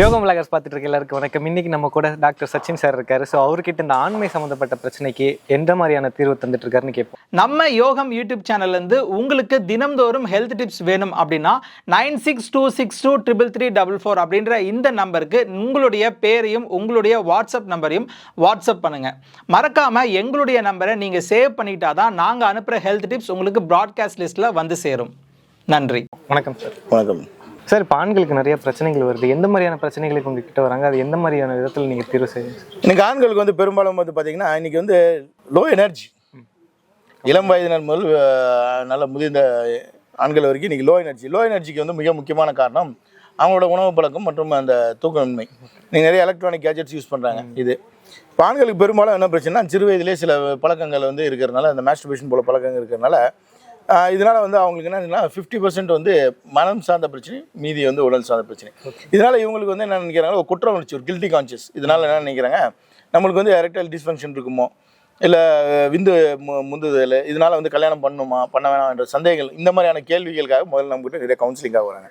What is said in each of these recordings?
யோகம் விளாகர்ஸ் பார்த்துட்டு இருக்க எல்லாருக்கும் வணக்கம். இன்னைக்கு நம்ம கூட டாக்டர் சச்சின் சார் இருக்காரு. ஸோ அவர்கிட்ட இந்த ஆண்மை சம்மந்தப்பட்ட பிரச்சனைக்கு எந்த மாதிரியான தீர்வு தந்துட்டு இருக்காருன்னு கேட்போம். நம்ம யோகம் யூடியூப் சேனல்ல இருந்து உங்களுக்கு தினம்தோறும் ஹெல்த் டிப்ஸ் வேணும் அப்படின்னா nine six two six two triple three double four அப்படின்ற இந்த நம்பருக்கு உங்களுடைய பேரையும் உங்களுடைய வாட்ஸ்அப் நம்பரையும் வாட்ஸ்அப் பண்ணுங்க. மறக்காம எங்களுடைய நம்பரை நீங்க சேவ் பண்ணிட்டாதான் நாங்க அனுப்புற ஹெல்த் டிப்ஸ் உங்களுக்கு ப்ராட்காஸ்ட் லிஸ்ட்ல வந்து சேரும். நன்றி. வணக்கம் சார். வணக்கம். சார் இப்போ ஆண்களுக்கு நிறைய பிரச்சனைகள் வருது. எந்த மாதிரியான பிரச்சனைகளுக்கு உங்ககிட்ட வராங்க? அது எந்த மாதிரியான விதத்தில் நீங்கள் தீர்வு செய்யுங்க இன்னைக்கு ஆண்களுக்கு வந்து பெரும்பாலும் வந்து பார்த்தீங்கன்னா இன்னைக்கு வந்து லோ எனர்ஜி இளம் வயதினர் முதல் நல்ல முதிர்ந்த ஆண்கள் வரைக்கும் இன்னைக்கு லோ எனர்ஜி லோ எனர்ஜிக்கு வந்து மிக முக்கியமான காரணம் அவங்களோட உணவு பழக்கம் மற்றும் அந்த தூக்கமின்மை. நீங்கள் நிறைய எலக்ட்ரானிக் கேஜெட்ஸ் யூஸ் பண்ணுறாங்க இது. இப்போ ஆண்களுக்கு பெரும்பாலும் என்ன பிரச்சனைனா சிறு வயதிலே சில பழக்கங்கள் வந்து இருக்கிறனால அந்த மாஸ்டர்பேஷன் போல பழக்கங்கள் இருக்கிறனால ஆஹ் இதனால வந்து அவங்களுக்கு என்னன்னா ஃபிஃப்டி பர்சன்ட் வந்து மனம் சார்ந்த பிரச்சனை மீதி வந்து உடல் சார்ந்த பிரச்சனை. இதனால இவங்களுக்கு வந்து என்ன நினைக்கிறாங்க ஒரு குற்ற உணர்ச்சி ஒரு கில்ட்டி கான்சியஸ் இதனால என்ன நினைக்கிறாங்க நம்மளுக்கு வந்து எரக்டைல் டிஸ்ஃபங்க்ஷன் இருக்குமோ இல்லை விந்து மு முந்துதல் இதனால வந்து கல்யாணம் பண்ணணுமா பண்ண வேணாம் என்ற சந்தேகங்கள் இந்த மாதிரியான கேள்விகளுக்காக முதல்ல நம்மகிட்ட நிறைய கவுன்சிலிங்காக வராங்க.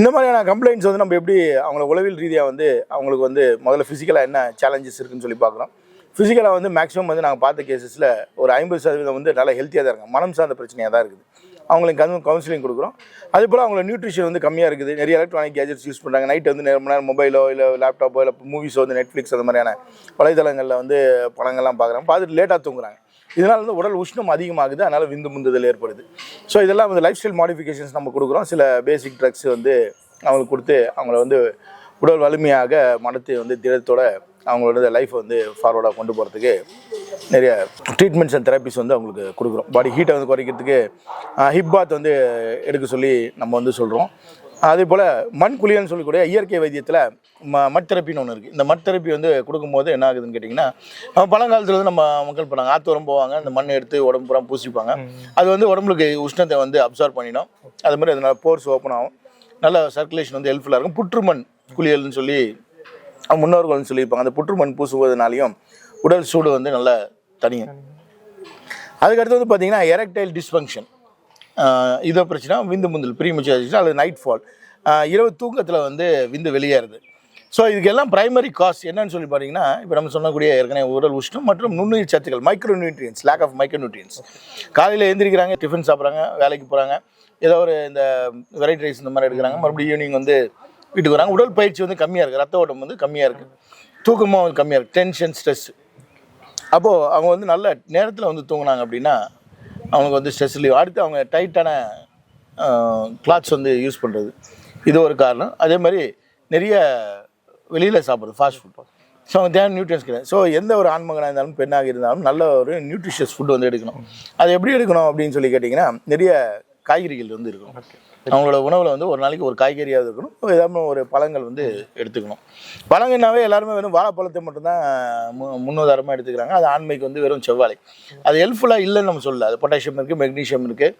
இந்த மாதிரியான கம்ப்ளைண்ட்ஸ் வந்து நம்ம எப்படி அவங்கள உளவியல் ரீதியாக வந்து அவங்களுக்கு வந்து முதல்ல ஃபிசிக்கலாக என்ன சேலஞ்சஸ் இருக்குன்னு சொல்லி பார்க்குறோம். ஃபிசிக்கலாக வந்து மேக்ஸிமம் வந்து நாங்கள் பார்த்த கேசஸில் ஒரு ஐம்பது சதவீதம் வந்து நல்லா ஹெல்த்தியாக தான் இருக்காங்க. மனம் சார்ந்த பிரச்சனையாக தான் இருக்குது. அவங்களுக்கு கவு கவுன்சிலிங் கொடுக்குறோம். அதே போல் அவங்களோட நியூட்ரிஷன் வந்து கம்மியாக இருக்குது. நிறைய எலக்ட்ரானிக் கேஜெட்ஸ் யூஸ் பண்ணுறாங்க நைட் வந்து நேரம் நேரம் மொபைலோ இல்லை லேப்டாப்போ இல்லை மூவிஸோ வந்து நெட்ஃப்ளிக்ஸ் அந்த மாதிரியான வலைதளங்களில் வந்து படங்கள்லாம் பார்க்குறாங்க. பார்த்துட்டு லேட்டாக தூங்குறாங்க. இதனால் வந்து உடல் உஷ்ணம் அதிகமாகுது. அதனால் விந்து முந்துதல் ஏற்படுது. ஸோ இதெல்லாம் வந்து லைஃப் ஸ்டைல் மாடிஃபிகேஷன்ஸ் நம்ம கொடுக்குறோம். சில பேசிக் ட்ரக்ஸ் வந்து அவங்களுக்கு கொடுத்து அவங்கள வந்து உடல் வலிமையாக மனத்தை வந்து திடத்தோட அவங்களோட லைஃப்பை வந்து ஃபார்வர்டாக கொண்டு போகிறதுக்கு நிறைய ட்ரீட்மெண்ட்ஸ் அண்ட் தெரப்பிஸ் வந்து அவங்களுக்கு கொடுக்குறோம். பாடி ஹீட்டை வந்து குறைக்கிறதுக்கு ஹிப் பாத் வந்து எடுக்க சொல்லி நம்ம வந்து சொல்கிறோம் அதே போல் மண் குளியல்னு சொல்லக்கூடிய இயற்கை வைத்தியத்தில் ம மட் தெரப்பின்னு ஒன்று இருக்குது இந்த மட் தெரப்பி வந்து கொடுக்கும்போது என்ன ஆகுதுன்னு கேட்டிங்கன்னா நம்ம பழங்காலத்தில் வந்து நம்ம மக்கள் பண்ணாங்க ஆத்தோரம் போவாங்க அந்த மண் எடுத்து உடம்பு பூரா பூசிப்பாங்க. அது வந்து உடம்புக்கு உஷ்ணத்தை வந்து அப்சர்வ் பண்ணிடும். அது மாதிரி அதனால போர்ஸ் ஓப்பன் ஆகும். நல்ல சர்க்குலேஷன் வந்து ஹெல்ப்ஃபுல்லாக இருக்கும். புற்றுமண் குளியல்னு சொல்லி முன்னோர்கள்னு சொல்லியிருப்பாங்க. அந்த புற்றுமண் பூசுவதனாலையும் உடல் சூடு வந்து நல்லா தனியும். அதுக்கடுத்து வந்து பார்த்தீங்கன்னா எரக்டைல் டிஸ்ஃபங்க்ஷன் இதோ பிரச்சனை விந்து முந்தல் ப்ரீமச்சுரேஷன் அல்லது நைட் ஃபால் இரவு தூக்கத்தில் வந்து விந்து வெளியேறுது. ஸோ இதுக்கெல்லாம் பிரைமரி காஸ் என்னன்னு சொல்லி பார்த்தீங்கன்னா இப்போ நம்ம சொன்னக்கூடிய ஏற்கனவே உடல் உஷ்ணம் மற்றும் நுண்ணுயிர் சத்துக்கள் micro nutrients lack of micro nutrients காலையில் எழுந்திரிக்கிறாங்க டிஃபன் சாப்பிட்றாங்க வேலைக்கு போகிறாங்க ஏதோ ஒரு இந்த வெரைட்டி ரைஸ் இந்த மாதிரி எடுக்கிறாங்க. மறுபடியும் ஈவினிங் வந்து வீட்டுக்கு வராங்க. உடல் பயிற்சி வந்து கம்மியாக இருக்குது ரத்த ஓட்டம் வந்து கம்மியாக இருக்குது தூக்கமும் வந்து கம்மியாக இருக்குது டென்ஷன் ஸ்ட்ரெஸ் அப்போது அவங்க வந்து நல்ல நேரத்தில் வந்து தூங்கினாங்க அப்படின்னா அவங்களுக்கு வந்து ஸ்ட்ரெஸ் லீவ் அடுத்து அவங்க டைட்டான கிளாத்ஸ் வந்து யூஸ் பண்ணுறது இது ஒரு காரணம். அதே மாதிரி நிறைய வெளியில் சாப்பிட்றது ஃபாஸ்ட் ஃபுட் ஸோ அவங்க தேவையான நியூட்ரியன்ஸ் கிடையாது. ஸோ எந்த ஒரு ஆண்மகனாக இருந்தாலும் பெண்ணாக இருந்தாலும் நல்ல ஒரு நியூட்ரிஷியஸ் ஃபுட் வந்து எடுக்கணும். அது எப்படி எடுக்கணும் அப்படின்னு சொல்லி கேட்டிங்கன்னா நிறைய காய்கறிகள் வந்து இருக்கும். அவங்களோட உணவில் வந்து ஒரு நாளைக்கு ஒரு காய்கறியாவது இருக்கணும். ஏதாவது ஒரு பழங்கள் வந்து எடுத்துக்கணும். பழங்கள்னாவே எல்லாருமே வெறும் வாழைப்பழத்தை மட்டும்தான் மு முன்னுதாரணமாக எடுத்துக்கிறாங்க. அது ஆண்மைக்கு வந்து வெறும் செவ்வாழை. அது ஹெல்ப்ஃபுல்லாக இல்லைன்னு நம்ம சொல்லல. அது பொட்டாசியம் இருக்குது மெக்னீஷியம் இருக்குது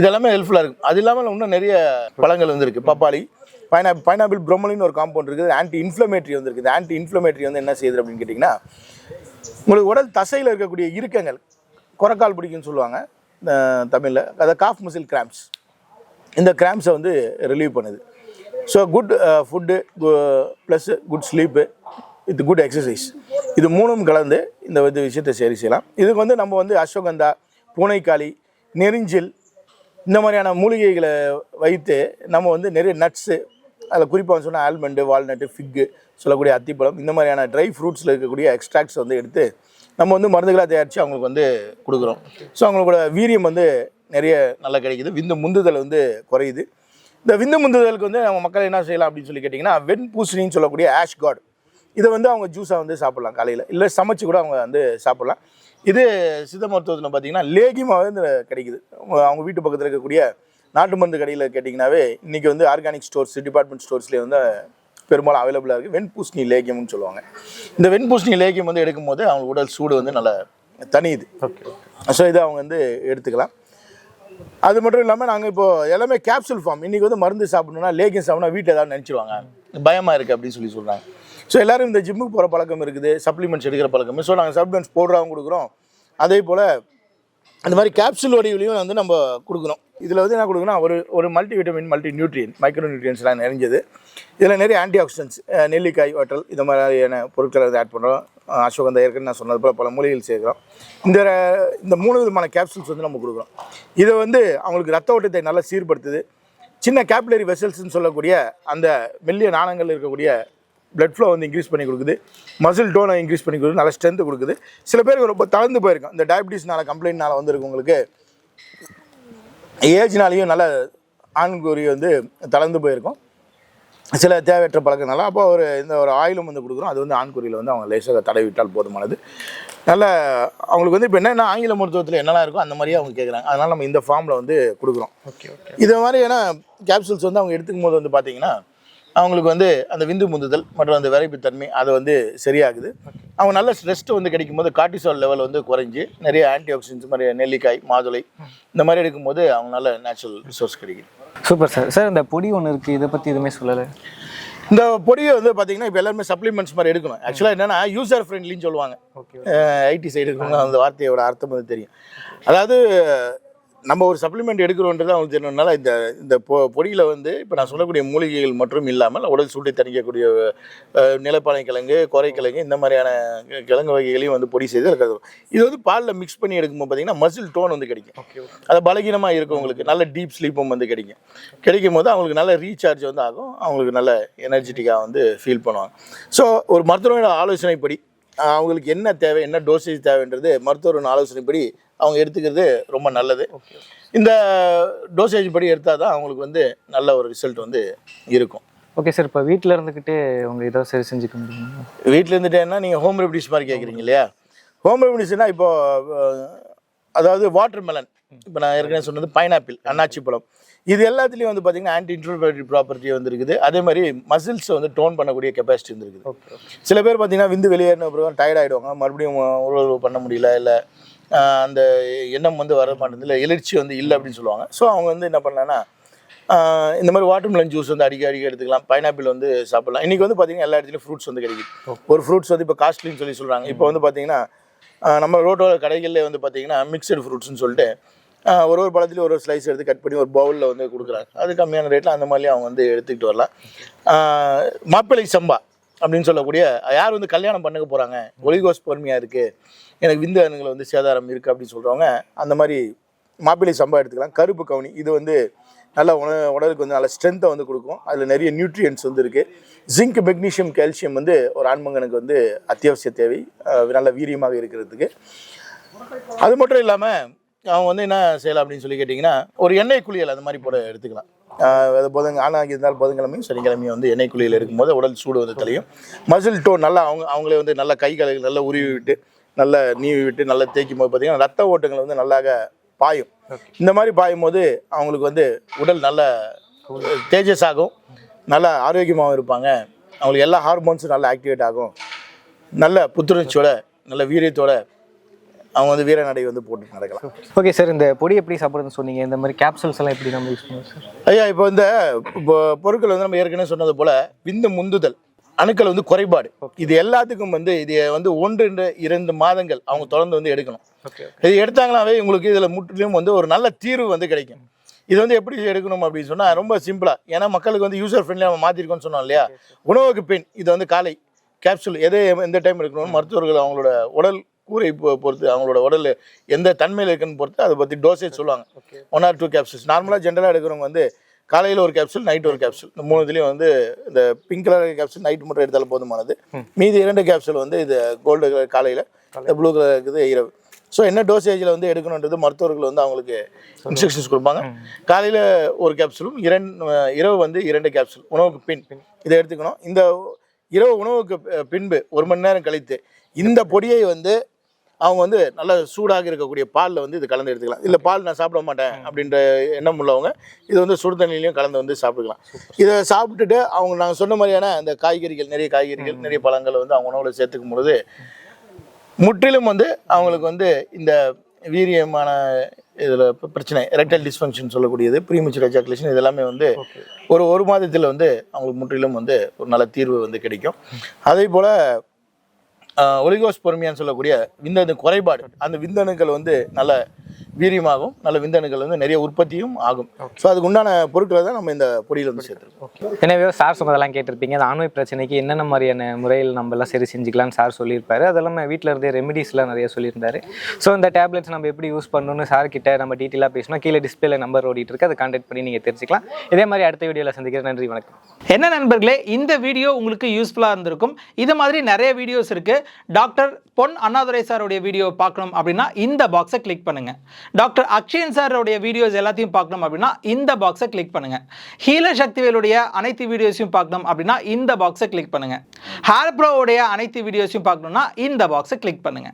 இதெல்லாமே ஹெல்ப்ஃபுல்லாக இருக்கும் அது இல்லாமல் இன்னும் நிறைய பழங்கள் வந்து இருக்குது பப்பாளி பைனாப்பிள் பைனாப்பிள் ப்ரோமலின் ஒரு காம்பவுண்ட் இருக்குது. ஆன்டி இன்ஃப்ளமேட்ரி வந்து இருக்குது. ஆன்டி இன்ஃப்ளமேட்ரி வந்து என்ன செய்யுது அப்படின்னு கேட்டிங்கன்னா உங்களுக்கு உடல் தசையில் இருக்கக்கூடிய இறுக்கங்கள் குரக்கால் பிடிக்குன்னு சொல்லுவாங்க தமிழில். அதை காஃப் மசில் கிராம்ப்ஸ் இந்த கிராம்ஸை வந்து ரிலீவ் பண்ணுது. So good food plus good sleep with good exercise இது மூணும் கலந்து இந்த வந்து விஷயத்தை சரி செய்யலாம். இதுக்கு வந்து நம்ம வந்து அஸ்வகந்தா பூனைக்காளி நெரிஞ்சில் இந்த மாதிரியான மூலிகைகளை வைத்து நம்ம வந்து நிறைய நட்ஸு அதில் குறிப்பாக சொன்னால் ஆல்மண்டு வால்நட்டு ஃபிக்கு சொல்லக்கூடிய அத்திப்பழம் இந்த மாதிரியான ட்ரை ஃப்ரூட்ஸில் இருக்கக்கூடிய எக்ஸ்ட்ராக்ட்ஸ் வந்து எடுத்து நம்ம வந்து மருந்துகளாக தயாரித்து அவங்களுக்கு வந்து கொடுக்குறோம். ஸோ அவங்களோட வீரியம் வந்து நிறைய நல்லா கிடைக்குது. விந்து முந்துதல் வந்து குறையுது. இந்த விந்து முந்துதலுக்கு வந்து நம்ம மக்கள் என்ன செய்யலாம் அப்படின்னு சொல்லி கேட்டிங்கன்னா வெண் பூசணின்னு சொல்லக்கூடிய ஆஷ் காட் இதை வந்து அவங்க ஜூஸாக வந்து சாப்பிட்லாம் காலையில். இல்லை சமைச்சு கூட அவங்க வந்து சாப்பிட்லாம். இது சித்த மருத்துவத்தில் பார்த்தீங்கன்னா லேகியமாகவே இந்த கிடைக்குது. அவங்க- அவங்க வீட்டு பக்கத்தில் இருக்கக்கூடிய நாட்டு மருந்து கடையில் கேட்டிங்கனாவே இன்றைக்கி வந்து ஆர்கானிக் ஸ்டோர்ஸ் டிபார்ட்மெண்ட் ஸ்டோர்ஸ்லேயே வந்து பெரும்பாலும் அவைலபிளாக இருக்குது வெண்பூசணி லேகியம்னு சொல்லுவாங்க. இந்த வெண்பூசணி லேகியம் வந்து எடுக்கும்போது அவங்க உடல் சூடு வந்து நல்லா தனியுது ஓகே ஸோ இதை அவங்க வந்து எடுத்துக்கலாம். அது மட்டும் இல்லாமல் நாங்கள் இப்போ எல்லாமே கேப்சூல் ஃபார்ம் இன்றைக்கி வந்து மருந்து சாப்பிடணும்னா லேகியம் சாப்பிட்னா வீட்டில் ஏதாவது நினச்சிடுவாங்க பயமாக இருக்குது அப்படின்னு சொல்லி சொல்கிறாங்க ஸோ எல்லோரும் இந்த ஜிம்முக்கு போகிற பழக்கம் இருக்குது. சப்ளிமெண்ட்ஸ் எடுக்கிற பழக்கம். ஸோ நாங்கள் சப்ளிமெண்ட்ஸ் போடுறவங்க கொடுக்குறோம். அதே போல் அந்த மாதிரி கேப்சூல் வடிவிலையும் வந்து நம்ம கொடுக்கணும். இதில் வந்து என்ன கொடுக்குன்னா ஒரு ஒரு multi vitamin multi nutrient micro நியூட்ரியன்ஸ்லாம் நிறைஞ்சது. இதில் நிறைய ஆன்டி ஆக்சிடென்ட்ஸ் நெல்லிக்காய் வட்டல் இந்த மாதிரியான பொருட்களை வந்து ஆட் பண்ணுறோம் அஸ்வகந்தா ஏற்கனவே நான் சொன்னது போல் பல மூலிகைகள் சேர்க்குறோம். இந்த இந்த மூணு விதமான கேப்சூல்ஸ் வந்து நம்ம கொடுக்குறோம். இதை வந்து அவங்களுக்கு ரத்த ஓட்டத்தை நல்லா சீர்படுத்துது. சின்ன கேப்லரி வெசல்ஸ்னு சொல்லக்கூடிய அந்த மெல்லிய நாணங்கள் இருக்கக்கூடிய பிளட் ஃப்ளோ வந்து இன்க்ரீஸ் பண்ணி கொடுக்குது. மசில் டோனை இன்க்ரீஸ் பண்ணி கொடுக்குது. நல்ல ஸ்ட்ரென்த் கொடுக்குது. சில பேருக்கு ரொம்ப தளர்ந்து போயிருக்கும். இந்த டயபிட்டிஸ்னால கம்ப்ளைண்ட்னால வந்திருக்கவங்களுக்கு ஏஜ்னாலையும் நல்ல ஆண்குறி வந்து தளர்ந்து போயிருக்கும். சில தேவையற்ற பழக்கனால அப்போ ஒரு இந்த ஒரு ஆயிலும் வந்து கொடுக்குறோம். அது வந்து ஆண்குறியில் வந்து அவங்க லேசாக தடவி விட்டால் போதுமானது. நல்ல அவங்களுக்கு வந்து இப்போ என்னென்ன ஆங்கில மருத்துவத்தில் என்னெல்லாம் இருக்கோ அந்த மாதிரியே அவங்க கேட்குறாங்க அதனால் நம்ம இந்த ஃபார்மில் வந்து கொடுக்குறோம். Okay okay. இது மாதிரியான கேப்சூல்ஸ் வந்து அவங்க எடுத்துக்கும் போது வந்து பார்த்தீங்கன்னா அவங்களுக்கு வந்து அந்த விந்து முந்துதல் மற்றும் அந்த விரைப்புத்தன்மை அது வந்து சரியாகுது. அவங்க நல்ல ரெஸ்ட் வந்து கிடைக்கும் போது கார்டிசால் லெவல் வந்து குறைஞ்சி நிறைய ஆன்டி ஆக்சிடென்ட்ஸ் மாதிரி நெல்லிக்காய் மாதுளை இந்த மாதிரி எடுக்கும்போது அவங்க நல்ல நேச்சுரல் ரிசோர்ஸ் கிடைக்குது. சூப்பர் சார் சார் இந்த பொடி ஒன்று இருக்குது இதை பற்றி எதுவுமே சொல்லலை. இந்த பொடியை வந்து பார்த்தீங்கன்னா இப்போ எல்லாருமே சப்ளிமெண்ட்ஸ் மாதிரி எடுக்கணும். ஆக்சுவலாக என்னன்னா யூசர் ஃப்ரெண்ட்லின்னு சொல்லுவாங்க. ஐடி சைடு இருக்கவங்க அந்த வார்த்தையோட அர்த்தம் வந்து தெரியும். அதாவது நம்ம ஒரு சப்ளிமெண்ட் எடுக்கிறோன்றது அவங்களுக்கு தெரியணும்னால இந்த இந்த பொ பொடியில் வந்து இப்போ நான் சொல்லக்கூடிய மூலிகைகள் மற்றும் இல்லாமல் உடல் சூட்டை தணிக்கக்கூடிய நிலப்பானை கிழங்கு கோரைக்கிழங்கு இந்த மாதிரியான கிழங்கு வகைகளையும் வந்து பொடி செய்து இருக்கிறது. இது வந்து பாலில் மிக்ஸ் பண்ணி எடுக்கும்போது பார்த்தீங்கன்னா மசில் டோன் வந்து கிடைக்கும். அது பலகீனமாக இருக்கவங்களுக்கு நல்ல டீப் ஸ்லீப்பும் வந்து கிடைக்கும். கிடைக்கும் போது அவங்களுக்கு நல்ல ரீசார்ஜ் வந்து ஆகும். அவங்களுக்கு நல்ல எனர்ஜெட்டிக்காக வந்து ஃபீல் பண்ணுவாங்க. ஸோ ஒரு மருத்துவரோட ஆலோசனைப்படி அவங்களுக்கு என்ன தேவை என்ன டோசேஜ் தேவைன்றது மருத்துவரோட ஆலோசனைப்படி அவங்க எடுத்துக்கிறது ரொம்ப நல்லது. இந்த டோசேஜ் படி எடுத்தால் தான் அவங்களுக்கு வந்து நல்ல ஒரு ரிசல்ட் வந்து இருக்கும். ஓகே சார் இப்போ வீட்டில் இருந்துக்கிட்டே அவங்க இதை சரி செஞ்சுக்க முடியுமா? வீட்டில் இருந்துட்டேன்னா நீங்கள் ஹோம் ரெமடிஸ் மாதிரி கேட்குறீங்க இல்லையா? ஹோம் ரெமடிஸ்னால் இப்போ அஹ், அதாவது வாட்டர் மெலன் இப்போ நான் ஏற்கனவே சொன்னது பைனாப்பிள் அன்னாச்சி பழம். இது எல்லாத்துலேயும் வந்து பார்த்தீங்கன்னா ஆன்டி இன்ஃப்ளமேட்டரி ப்ராப்பர்ட்டி வந்து இருக்குது. அதே மாதிரி மசில்ஸை வந்து டோன் பண்ணக்கூடிய கெப்பாசிட்டி வந்து இருக்குது. ஓகே ஓகே சில பேர் பார்த்தீங்கன்னா விந்து வெளியேறின அப்புறம் டயர்ட் ஆகிடுவாங்க மறுபடியும் உறவு பண்ண முடியல இல்லை அந்த எண்ணம் வந்து வர மாட்டேங்குது. இல்லை எழுச்சி வந்து இல்லை அப்படின்னு சொல்லுவாங்க. ஸோ அவங்க வந்து என்ன பண்ணலான்னா இந்த மாதிரி வாட்டர்மெலன் ஜூஸ் வந்து அடிக்க அடிக்க எடுத்துக்கலாம். பைனாப்பிள் வந்து சாப்பிடலாம். இன்றைக்கி வந்து பார்த்தீங்கன்னா எல்லா இடத்துலையும் ஃப்ரூட்ஸ் வந்து கிடைக்குது. ஒரு ஃப்ரூட்ஸ் வந்து இப்போ காஸ்ட்லின்னு சொல்லி சொல்கிறாங்க இப்போ வந்து பார்த்தீங்கன்னா நம்ம ரோட்டோட கடைகளில் வந்து பார்த்தீங்கன்னா மிக்சடு ஃப்ரூட்ஸ்னு சொல்லிட்டு ஒரு ஒரு பழத்துலையும் ஒரு ஒரு ஸ்லைஸ் எடுத்து கட் பண்ணி ஒரு பவுலில் வந்து கொடுக்குறாங்க. அது கம்மியான ரேட்டில் அந்த மாதிரியும் அவங்க வந்து எடுத்துக்கிட்டு வரலாம். மாப்பிள்ளை சம்பா அப்படின்னு சொல்லக்கூடிய யார் வந்து கல்யாணம் பண்ணுக்க போகிறாங்க ஒலிகோஸ் பொறுமையாக இருக்குது எனக்கு விந்து அணுகள் வந்து சேதாரம் இருக்குது அப்படின்னு சொல்கிறவங்க அந்த மாதிரி மாப்பிள்ளை சம்பா எடுத்துக்கலாம். கருப்பு கவுனி இது வந்து நல்ல உண உடலுக்கு வந்து நல்ல ஸ்ட்ரென்த்தை வந்து கொடுக்கும். அதில் நிறைய நியூட்ரியன்ஸ் வந்து இருக்குது ஜிங்க் மெக்னீஷியம் கால்சியம் வந்து ஒரு ஆண்மங்கனுக்கு வந்து அத்தியாவசிய தேவை. நல்ல வீரியமாக இருக்கிறதுக்கு. அது மட்டும் இல்லாமல் அவங்க வந்து என்ன செய்யலாம் அப்படின்னு சொல்லி கேட்டிங்கன்னா ஒரு எண்ணெய் குளியல் அந்த மாதிரி போட எடுத்துக்கலாம். அது புதன் ஆணாகி இருந்தால் புதன்கிழமையும் சனிக்கிழமையும் வந்து எண்ணெய் குளியல் இருக்கும்போது உடல் சூடு வந்து தெளியும். மசில் டோன் நல்லா அவங்க அவங்களே வந்து நல்ல கை கால்கள் நல்லா உருவி விட்டு நல்லா நீவி விட்டு நல்லா தேய்க்கும் போது பார்த்தீங்கன்னா ரத்த ஓட்டங்கள் வந்து நல்லாக பாயும். இந்த மாதிரி பாயும் போது அவங்களுக்கு வந்து உடல் நல்ல தேஜஸ் ஆகும் நல்ல ஆரோக்கியமாகவும் இருப்பாங்க. அவங்களுக்கு எல்லா ஹார்மோன்ஸும் நல்லா ஆக்டிவேட் ஆகும். நல்ல புத்துணர்ச்சியோட நல்ல வீரியத்தோட அவங்க வந்து வீர நடை வந்து போட்டு நடக்கலாம். ஓகே சார் இந்த பொடி எப்படி சாப்பிட்றதுன்னு சொன்னீங்க. இந்த மாதிரி கேப்சூல்ஸ் எல்லாம் எப்படி நம்ம யூஸ் பண்ணுவோம் சார் ஐயா இப்போ இந்த பொருட்கள் வந்து நம்ம ஏற்கனவே சொன்னது போல விந்து முந்துதல். அணுக்கள் வந்து குறைபாடு. இது எல்லாத்துக்கும் வந்து இது வந்து ஒன்று ரெண்டு இரண்டு மாதங்கள் அவங்க தொடர்ந்து வந்து எடுக்கணும். இது எடுத்தாங்கனாவே உங்களுக்கு இதில் முற்றிலும் வந்து ஒரு நல்ல தீர்வு வந்து கிடைக்கும். இது வந்து எப்படி எடுக்கணும் அப்படின்னு சொன்னால் ரொம்ப சிம்பிளாக ஏன்னா மக்களுக்கு வந்து யூசர் ஃப்ரெண்ட்லி நம்ம மாற்றிருக்கோம்னு சொன்னோம் இல்லையா? உணவுக்கு பின் இது வந்து காலை கேப்சூல் எதை எந்த டைம் எடுக்கணும் மருத்துவர்கள் அவங்களோட உடல் கூரை பொறுத்து அவங்களோட உடல் எந்த தன்மையில் இருக்குன்னு பொறுத்து அதை பற்றி டோசேஜ் சொல்லுவாங்க. ஒன் ஆர் டூ கேப்சூல்ஸ் நார்மலாக ஜென்ரலாக எடுக்கிறவங்க வந்து காலையில் ஒரு கேப்சூல் நைட் ஒரு கேப்சூல் இந்த மூணுத்துலேயும் வந்து இந்த பிங்க் கலர் கேப்சூல் நைட் மட்டும் எடுத்தாலும் போதுமானது. மீதி இரண்டு கேப்சூல் வந்து இது கோல்டு கலர் காலையில் ப்ளூ கலர் இருக்குது இரவு. ஸோ என்ன டோசேஜில் வந்து எடுக்கணுன்றது மருத்துவர்கள் வந்து அவங்களுக்கு இன்ஸ்ட்ரக்ஷன்ஸ் கொடுப்பாங்க. காலையில் ஒரு கேப்சூலும் இரண்டு இரவு வந்து இரண்டு கேப்சூல் உணவுக்கு பின். இதை எடுத்துக்கணும். இந்த இரவு உணவுக்கு பின்பு ஒரு மணி நேரம் கழித்து இந்த பொடியை வந்து அவங்க வந்து நல்ல சூடாக இருக்கக்கூடிய பாலில் வந்து இது கலந்து எடுத்துக்கலாம். இல்லை பால் நான் சாப்பிட மாட்டேன் அப்படின்ற எண்ணம் உள்ளவங்க இது வந்து சுடு தண்ணிலையும் கலந்து வந்து சாப்பிட்டுக்கலாம். இதை சாப்பிட்டுட்டு அவங்க நாங்கள் சொன்ன மாதிரியான அந்த காய்கறிகள் நிறைய காய்கறிகள் நிறைய பழங்களை வந்து அவங்க உணவில் சேர்த்துக்கும் பொழுது முற்றிலும் வந்து அவங்களுக்கு வந்து இந்த வீரியமான இதில் பிரச்சனை எரெக்டல் டிஸ்ஃபங்க்ஷன் சொல்லக்கூடியது ப்ரீமிச்சர் எஜாக்குலேஷன் இது எல்லாமே வந்து ஒரு ஒரு மாதத்தில் வந்து அவங்களுக்கு முற்றிலும் வந்து ஒரு நல்ல தீர்வு வந்து கிடைக்கும். அதே போல் ஒலிகோஸ் பொறுமையான்னு சொல்லக்கூடிய விந்தணு குறைபாடு. அந்த விந்தணுக்கள் வந்து நல்ல வீரியமாகும். நல்ல விந்தணுக்கள் வந்து நிறைய உற்பத்தியும் ஆகும். ஸோ அதுக்கு உண்டான பொருட்களை தான் நம்ம இந்த பொடியில் வந்து சேர்த்துருக்கோம் எனவே சார் சொன்னதெல்லாம் கேட்டிருப்பீங்க. அந்த ஆண்மை பிரச்சனைக்கு என்னென்ன மாதிரியான முறையில் நம்ம எல்லாம் சரி செஞ்சுக்கலாம்னு சார் சொல்லியிருப்பாரு. அதெல்லாம் வீட்டில் இருந்தே ரெமெடிஸ்லாம் நிறைய சொல்லியிருந்தாரு. ஸோ இந்த டேப்லெட்ஸ் நம்ம எப்படி யூஸ் பண்ணணும்னு சார் கிட்ட நம்ம டீட்டெயிலாக பேசணும் கீழே டிஸ்பிளேல நம்பர் ஓடிட்டு இருக்கு. அதை கான்டாக்ட் பண்ணி நீங்கள் தெரிஞ்சுக்கலாம். இதே மாதிரி அடுத்த வீடியோவில் சந்திக்கிறேன். நன்றி வணக்கம். என்ன நண்பர்களே இந்த வீடியோ உங்களுக்கு யூஸ்ஃபுல்லாக இருந்திருக்கும். இது மாதிரி நிறைய வீடியோஸ் இருக்கு. டாக்டர் பொன் அண்ணாதுரை சாருடைய வீடியோ பார்க்கணும் அப்படின்னா இந்த பாக்ஸை கிளிக் பண்ணுங்க. டாக்டர் அக்ஷயன் சாரோடைய வீடியோஸ் எல்லாத்தையும் பார்க்கணும் அப்படின்னா இந்த பாக்ஸை கிளிக் பண்ணுங்க. ஹீல சக்திவேலுடைய அனைத்து வீடியோஸையும் பார்க்கணும் அப்படின்னா இந்த பாக்ஸை கிளிக் பண்ணுங்க. ஹேர் ப்ரோவுடைய அனைத்து வீடியோஸையும் பார்க்கணும்னா இந்த பாக்ஸை கிளிக் பண்ணுங்க.